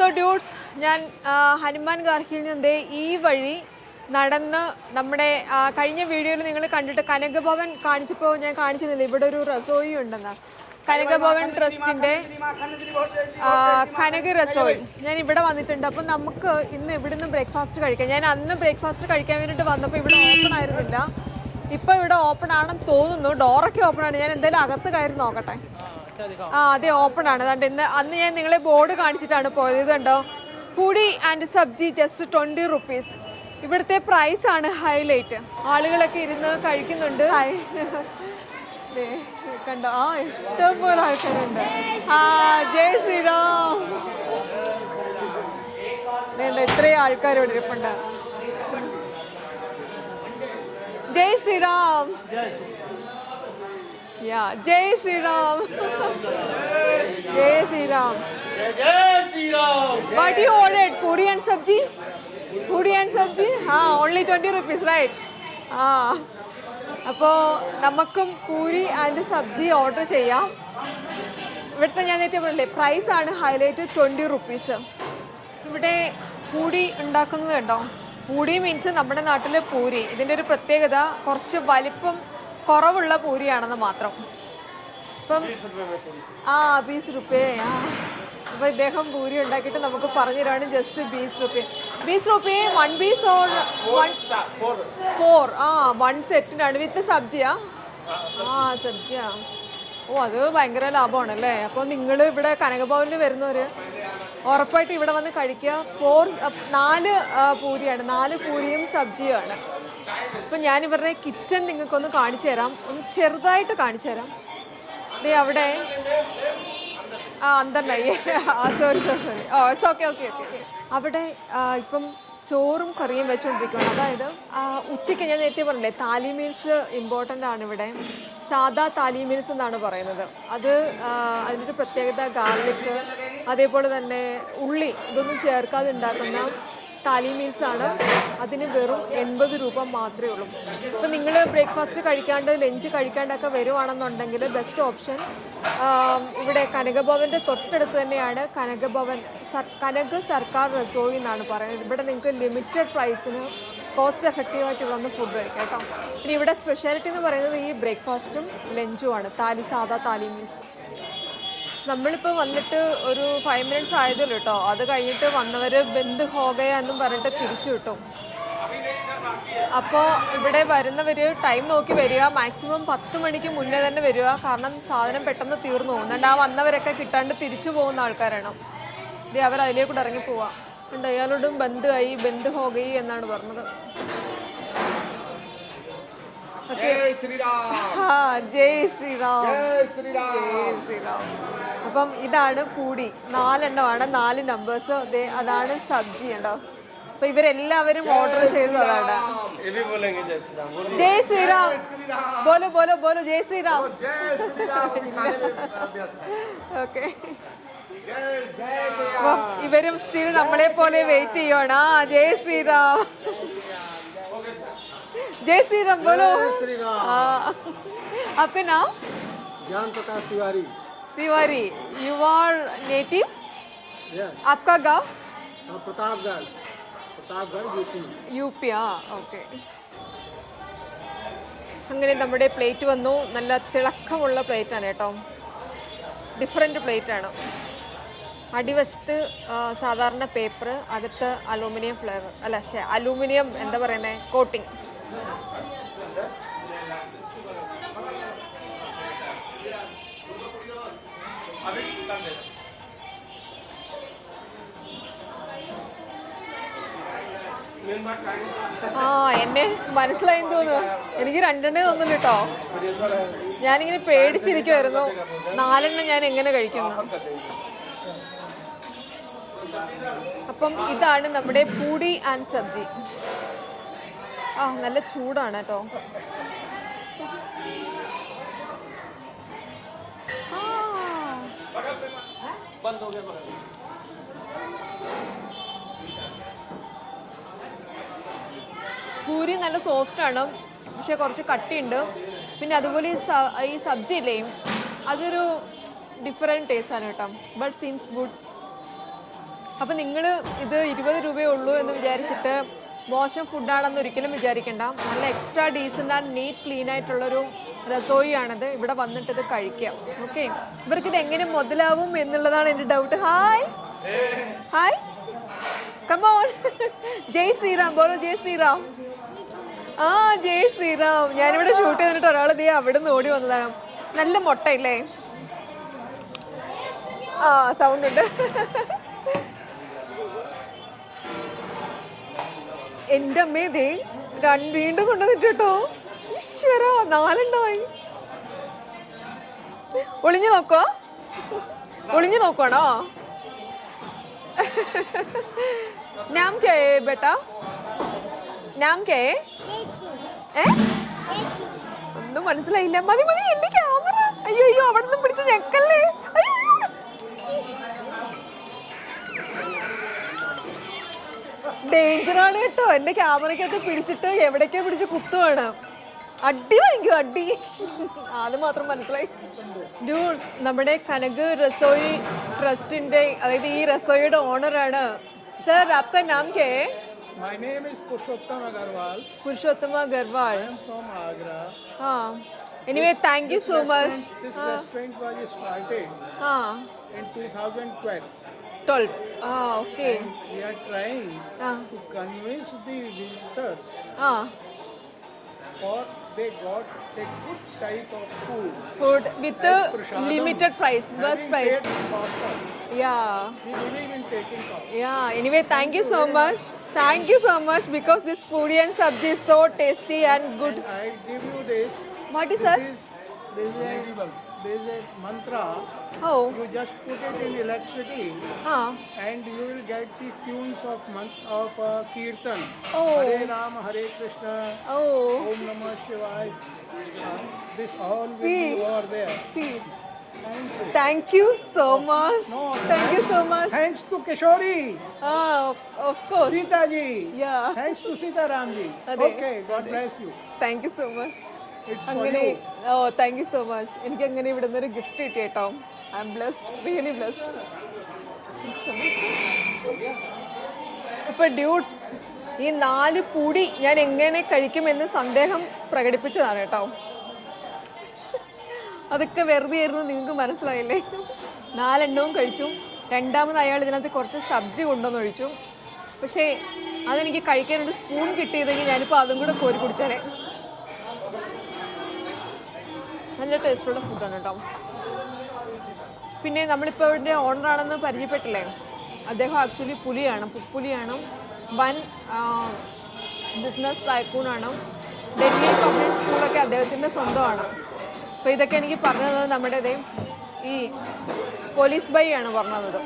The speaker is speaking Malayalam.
സോ ഡ്യൂട്ട്സ് ഞാൻ ഹനുമാൻ ഗാർഹിയിൽ നിന്ന് ഈ വഴി നടന്ന് നമ്മുടെ കഴിഞ്ഞ വീഡിയോയിൽ നിങ്ങൾ കണ്ടിട്ട് കനകഭവൻ കാണിച്ചപ്പോൾ ഞാൻ കാണിച്ചിരുന്നില്ല. ഇവിടെ ഒരു റസോയി ഉണ്ടെന്ന്. കനകഭവൻ ട്രസ്റ്റിന്റെ കനക റസോയി ഞാൻ ഇവിടെ വന്നിട്ടുണ്ട്. അപ്പം നമുക്ക് ഇന്ന് ഇവിടുന്ന് ബ്രേക്ക്ഫാസ്റ്റ് കഴിക്കാം. ഞാൻ അന്ന് ബ്രേക്ക്ഫാസ്റ്റ് കഴിക്കാൻ വേണ്ടിയിട്ട് വന്നപ്പോൾ ഇവിടെ ഓപ്പൺ ആയിരുന്നില്ല. ഇപ്പോൾ ഇവിടെ ഓപ്പൺ ആണെന്ന് തോന്നുന്നു. ഡോറൊക്കെ ഓപ്പൺ ആണ്. ഞാൻ എന്തായാലും അകത്ത് കയറി നോക്കട്ടെ. ആ അതെ ഓപ്പൺ ആണ്. അതുകൊണ്ട് ഇന്ന് അന്ന് ഞാൻ നിങ്ങളെ ബോർഡ് കാണിച്ചിട്ടാണ് പോയത്. ഇതുണ്ടോ? Puri and sabzi just twenty rupees ഇവിടുത്തെ പ്രൈസ് ആണ് ഹൈലൈറ്റ് ആളുകളൊക്കെ ഇരുന്ന് കഴിക്കുന്നുണ്ട്. ദേ, കണ്ടോ? ആ ഇഷ്ടം പോലെ ആൾക്കാരുണ്ട്. ആ ജയ് ശ്രീറാം. ഇത്രയും ആൾക്കാർ ഇവിടെ ഇരിപ്പുണ്ട്. ജയ് Sriram. Yeah. jay sri Ram. jay sri Ram. jay sri Ram. What you ordered? Puri and sabji? Puri and sabji? Ah, only 20 rupees, right? ആ അപ്പോൾ നമുക്കും പൂരി ആൻഡ് സബ്ജി ഓർഡർ ചെയ്യാം ഇവിടുത്തെ ഞാൻ നേരത്തെ പറഞ്ഞില്ലേ പ്രൈസ് ആണ് ഹൈലൈറ്റ് ട്വന്റി റുപ്പീസ് ഇവിടെ പൂരി ഉണ്ടാക്കുന്നത് കണ്ടോ പൂരി മീൻസ് നമ്മുടെ നാട്ടിൽ പൂരി ഇതിന്റെ ഒരു പ്രത്യേകത കുറച്ച് വലിപ്പം കുറവുള്ള പൂരിയാണെന്ന് മാത്രം. ഇപ്പം ആ ബീസ് റുപ്പേ അപ്പൊ ഇദ്ദേഹം പൂരി ഉണ്ടാക്കിയിട്ട് നമുക്ക് പറഞ്ഞു തരാണ് ജസ്റ്റ് ബീസ് rupee Bs rupee one piece or one for ആ വൺ സെറ്റിനാണ് വിത്ത് സബ്ജിയാ? ആ സബ്ജിയാ. ഓ അത് ഭയങ്കര ലാഭമാണ് അല്ലേ അപ്പോൾ നിങ്ങൾ ഇവിടെ കനകഭവനിൽ വരുന്നവര് ഉറപ്പായിട്ട് ഇവിടെ വന്ന് കഴിക്കുക. ഫോർ നാല് പൂരിയാണ്. നാല് പൂരിയും സബ്ജിയുമാണ് അപ്പം ഞാൻ ഇവരുടെ കിച്ചൺ നിങ്ങൾക്കൊന്ന് കാണിച്ചു തരാം. ഒന്ന് ചെറുതായിട്ട് കാണിച്ചു തരാം. ദേ അവിടെ. ആ അന്തണ്ടായി ആ sorry sorry sorry oh it's okay okay okay okay അവിടെ ഇപ്പം ചോറും കറിയും വെച്ചുകൊണ്ടിരിക്കുകയാണ് അതായത് ഉച്ചയ്ക്ക് ഞാൻ നേരത്തെ പറഞ്ഞില്ലേ താലി മീൽസ് ഇമ്പോർട്ടന്റ് ആണ് ഇവിടെ. സാദാ താലി മീൽസ് എന്നാണ് പറയുന്നത്. അത് അതിന്റെ പ്രത്യേകത ഗാർലിക് അതേപോലെ തന്നെ ഉള്ളി ഇതൊന്നും ചേർക്കാതെ ഉണ്ടാക്കുന്ന താലി മീൽസ് ആണ്. അതിന് വെറും എൺപത് രൂപ മാത്രമേ ഉള്ളൂ. ഇപ്പം നിങ്ങൾ ബ്രേക്ക്ഫാസ്റ്റ് കഴിക്കാണ്ട് ലഞ്ച് കഴിക്കാണ്ടൊക്കെ വരുവാണെന്നുണ്ടെങ്കിൽ ബെസ്റ്റ് ഓപ്ഷൻ ഇവിടെ കനകഭവന്റെ തൊട്ടടുത്ത് തന്നെയാണ് കനകഭവൻ കനക സർക്കാർ റസോയി എന്നാണ് പറയുന്നത്. ഇവിടെ നിങ്ങൾക്ക് ലിമിറ്റഡ് പ്രൈസിന് കോസ്റ്റ് എഫക്റ്റീവായിട്ടുള്ള വന്ന് ഫുഡ് കഴിക്കാം കേട്ടോ. ഇനി ഇവിടെ സ്പെഷ്യാലിറ്റി എന്ന് പറയുന്നത് ഈ ബ്രേക്ക്ഫാസ്റ്റും ലഞ്ചുമാണ് താലി സാധാ താലി മീൽസ്. നമ്മളിപ്പോൾ വന്നിട്ട് ഒരു ഫൈവ് മിനിറ്റ്സ് ആയതല്ലോ കേട്ടോ അത് കഴിഞ്ഞിട്ട് വന്നവർ ബന്ദ് ഹോഗയ എന്നും പറഞ്ഞിട്ട് തിരിച്ചു കിട്ടും അപ്പോൾ ഇവിടെ വരുന്നവർ ടൈം നോക്കി വരിക. മാക്സിമം പത്ത് മണിക്ക് മുന്നേ തന്നെ വരിക. കാരണം സാധനം പെട്ടെന്ന് തീർന്നു. പോകുന്നുണ്ട് ആ വന്നവരൊക്കെ കിട്ടാണ്ട് തിരിച്ചു പോകുന്ന ആൾക്കാരാണ്. ഇത് അവർ അതിലേക്കൂടെ ഇറങ്ങി പോവുക ഉണ്ട് അയാളോടും ബന്ദ് ആയി ബന്ദ് ഹോഗയി എന്നാണ് പറഞ്ഞത്. ജയ് ശ്രീറാം. ജയ് ശ്രീറാം. അപ്പം ഇതാണ് പൂടി നാലെണ്ണമാണ് നാല് നമ്പേഴ്സ് അതെ അതാണ് സബ്ജി ഉണ്ടോ അപ്പൊ ഇവരെല്ലാവരും ഓർഡർ ചെയ്തതാണ്. ജയ് ശ്രീറാം. ബോലോ ബോലോ ബോലോ ജയ് ശ്രീറാം. ഓക്കെ ഇവരും സ്റ്റിൽ നമ്മളെ പോലെ വെയിറ്റ് ചെയ്യണ ആ ജയ് ശ്രീറാം. ജയ് ശ്രീറാം ബോലോ श्री राम ആ आपका नाम Gyan Prakash Tiwari Tiwari you are native yes आपका गांव Pratapgarh Pratapgarh UP U P ആ ഓക്കെ അങ്ങനെ നമ്മുടെ പ്ലേറ്റ് വന്നു നല്ല തിളക്കമുള്ള പ്ലേറ്റാണ് കേട്ടോ ഡിഫറെൻറ്റ് പ്ലേറ്റാണ് അടിവശത്ത് ആ, സാധാരണ പേപ്പർ അകത്ത് അലൂമിനിയം ഫ്ലേവർ അല്ല ശേ അലൂമിനിയം എന്താ പറയുന്നത് കോട്ടിങ് ആ എന്നെ മനസ്സിലായി തോന്നുന്നു. എനിക്ക് രണ്ടെണ്ണേ തോന്നില്ല കേട്ടോ. ഞാനിങ്ങനെ പേടിച്ചിരിക്കുമായിരുന്നു നാലെണ്ണം ഞാൻ എങ്ങനെ കഴിക്കുന്നു അപ്പം ഇതാണ് നമ്മുടെ പൂടി ആൻഡ് സബ്ജി. ആ നല്ല ചൂടാണ് കേട്ടോ. പൂരി നല്ല സോഫ്റ്റ് ആണ് പക്ഷെ കുറച്ച് കട്ടിയുണ്ട്. പിന്നെ അതുപോലെ ഈ സബ്ജി ഇല്ലേ അതൊരു ഡിഫറെന്റ് ടേസ്റ്റ് ആണ് കേട്ടോ. ബട്ട് സീൻസ് ഗുഡ് അപ്പം നിങ്ങൾ ഇത് ഇരുപത് രൂപയേ ഉള്ളൂ എന്ന് വിചാരിച്ചിട്ട് മോശം ഫുഡാണെന്ന് ഒരിക്കലും വിചാരിക്കേണ്ട. നല്ല extra decent and neat clean ആയിട്ടുള്ളൊരു രസോയിയാണിത്. ഇവിടെ വന്നിട്ട് ഇത് കഴിക്കാം. ഓക്കെ ഇവർക്ക് ഇത് എങ്ങനെ മുതലാവും എന്നുള്ളതാണ് എന്റെ doubt hi hi come on ജയ് ശ്രീറാം. ബോലോ ജയ് ശ്രീറാം. ആ ജയ് ശ്രീറാം. ഞാനിവിടെ ഷൂട്ട് ചെയ്തിട്ട് ഒരാൾ ദേ അവിടെ നിന്ന് ഓടി വന്നതാണ്. നല്ല മുട്ടയില്ലേ? ആ സൗണ്ട് ഉണ്ട്. എന്റെ അമ്മേ ദേ വീണ്ടും കൊണ്ടുവന്നിട്ട് കേട്ടോ. ഈശ്വര നാലുണ്ടായി ഒളിഞ്ഞു നോക്കോ. ഒളിഞ്ഞു നോക്കണോ നാം കേ ബേട്ടാ? നാം കേ? ഒന്നും മനസ്സിലായില്ല. മതി മതി എന്റെ ക്യാമറ. അയ്യോ അയ്യോ അവിടെ നിന്ന് പിടിച്ച് ഞെക്കല്ലേ? ആണ് കേട്ടോ എന്റെ ക്യാമറയ്ക്കകത്ത് പിടിച്ചിട്ട് എവിടേക്കോ പിടിച്ച് കുത്തുവാണ് അടി വാങ്ങിക്കും അടി അത് മാത്രം മനസ്സിലായി ഡ്യൂസ് നമ്മുടെ കനക് റസോയി ട്രസ്റ്റിന്റെ അതായത് ഈ റസോയിയുടെ ഓണറാണ് സർ ആപ്ക നാം കേ My name is Purushottam Agarwal. Purushottam Agarwal. I am from Agra. ആ anyway thank you so much This restaurant was started ah. in 2012. 12. Ah, okay. And we are trying ah. to convince the visitors ah. or they got a good type of food. Food with a limited price, best price. Yeah. We believe in taking. Yeah. Anyway, thank, you so much. Thank you so much because this puri and sabji is so tasty and good. And I give you this. What is this this is a, this is a mantra. Oh, You just put it in electricity ah, and you will get the tunes of month of uh, kirtan. Oh. Hare Ram, Hare Krishna, oh, Om Namah Shivaya. Uh, this all will See. be over there. see. Thank you. Thank you so much. No, Thank you so much. Thanks to Kishori, Ah, of- of course. Sita ji. Yeah. Thanks to Sita Ram ji. Ade. Okay, God bless you. Thank you so much. It's for അങ്ങനെ you. Oh thank you so much എനിക്ക് അങ്ങനെ ഇവിടെ നിന്ന് ഒരു ഗിഫ്റ്റ് കിട്ടി കേട്ടോ I am blessed really blessed ഇപ്പൊ ഡ്യൂട്ട്സ് ഈ നാല് പൂടി ഞാൻ എങ്ങനെ കഴിക്കുമെന്ന് സന്ദേഹം പ്രകടിപ്പിച്ചതാണ് കേട്ടോ. അതൊക്കെ വെറുതെ ആയിരുന്നു നിങ്ങൾക്ക് മനസ്സിലായില്ലേ? നാലെണ്ണവും കഴിച്ചു. രണ്ടാമത് അയാൾ ഇതിനകത്ത് കുറച്ച് സബ്ജി കൊണ്ടുവന്ന് ഒഴിച്ചു. പക്ഷേ അതെനിക്ക് കഴിക്കാനൊരു സ്പൂൺ കിട്ടിയതെങ്കിൽ ഞാനിപ്പോൾ അതും കൂടെ കോരി കുടിച്ചാലേ. നല്ല ടേസ്റ്റുള്ള ഫുഡാണ് കേട്ടോ. പിന്നെ നമ്മളിപ്പോൾ ഇവിടെ ഓണറാണെന്ന് പരിചയപ്പെട്ടില്ലേ? അദ്ദേഹം ആക്ച്വലി പുലിയാണ്. പുലിയാണ്. വൻ ബിസിനസ് ടൈക്കൂണാണ് ഡൽഹി ഗവൺമെന്റ് സ്കൂളൊക്കെ അദ്ദേഹത്തിന്റെ സ്വന്തമാണ്. അപ്പോൾ ഇതൊക്കെ എനിക്ക് പറഞ്ഞത് തന്നത് നമ്മുടെ ദേ ഈ പോലീസ് ബൈ ആണ് പറഞ്ഞത്.